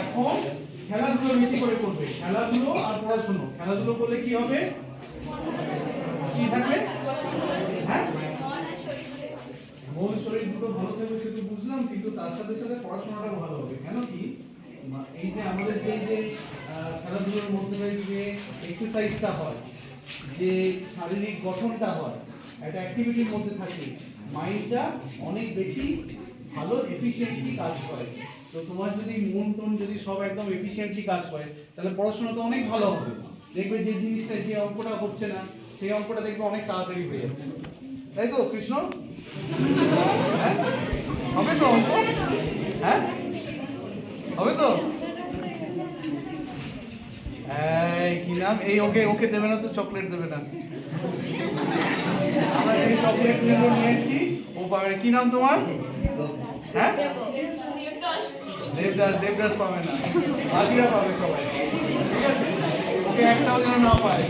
এখন খেলাধুলো বেশি করে করবে। খেলাধুলো আর পড়াশুনো। খেলাধুলো করলে কি হবে? কি থাকবে? হ্যাঁ? মন শরীর দুটো ভালো থাকবে সে তো বুঝলাম, কিন্তু তার সাথে সাথে পড়াশোনাটাও ভালো হবে। কেন কি? এই যে আমাদের যে যে খেলাধুলোর মধ্যে যে এক্সারসাইজটা হয়, যে শারীরিক গঠনটা হয়, একটা অ্যাক্টিভিটির মধ্যে থাকে মাইন্ডটা অনেক বেশি ভালো এফিশিয়েন্টলি কাজ করে। তো তোমার যদি মন টন যদি সব একদম এফিশিয়েন্টলি কাজ করে, তাহলে পড়াশোনা তো অনেক ভালো হবে। দেখবে যে জিনিসটা, যে অঙ্কটা হচ্ছে না, সেই অঙ্কটা দেখবে অনেক তাড়াতাড়ি হয়ে যাচ্ছে তাই তো, কৃষ্ণ? হ্যাঁ? হবে তো অঙ্ক? হ্যাঁ? হবে তো? কি নাম? এই, ওকে ওকে দেবে না তো চকলেট দেবে না। আমরা এই চকলেট নিয়ে এসেছি। ও পাবে কি নাম তোমার? দেবদাস দেবদাস পাবে না। আদিরা পাবে সবাই। ঠিক আছে? ওকে একটাও যেন না পায়।